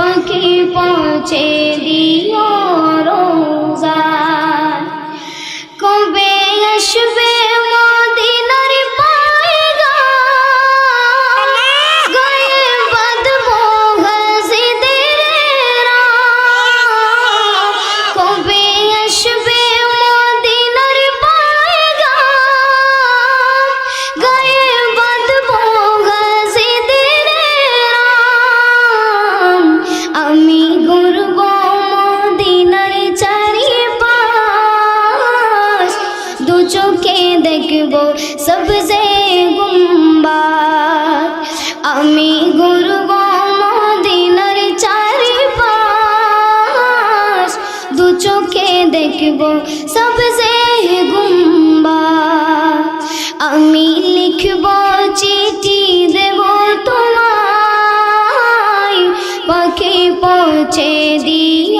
পাখি পৌঁছে দিও দেখব সবজে গুম্বাদ আমি ঘুরব মদিনার চারিপাশ, দু চোখে দেখব সবজে গুম্বাদ আমি লিখব চিঠি, দেব তোমায়, পাখি পৌঁছে দিও।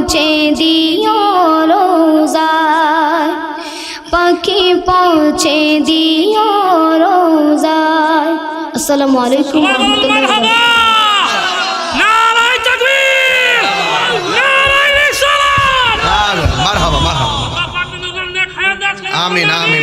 পৌঁছে দিও রোজায়। পাখি পৌঁছে দিও রোজায়। আসসালামু আলাইকুম রহমতুল্লাহ আমিন আমিন।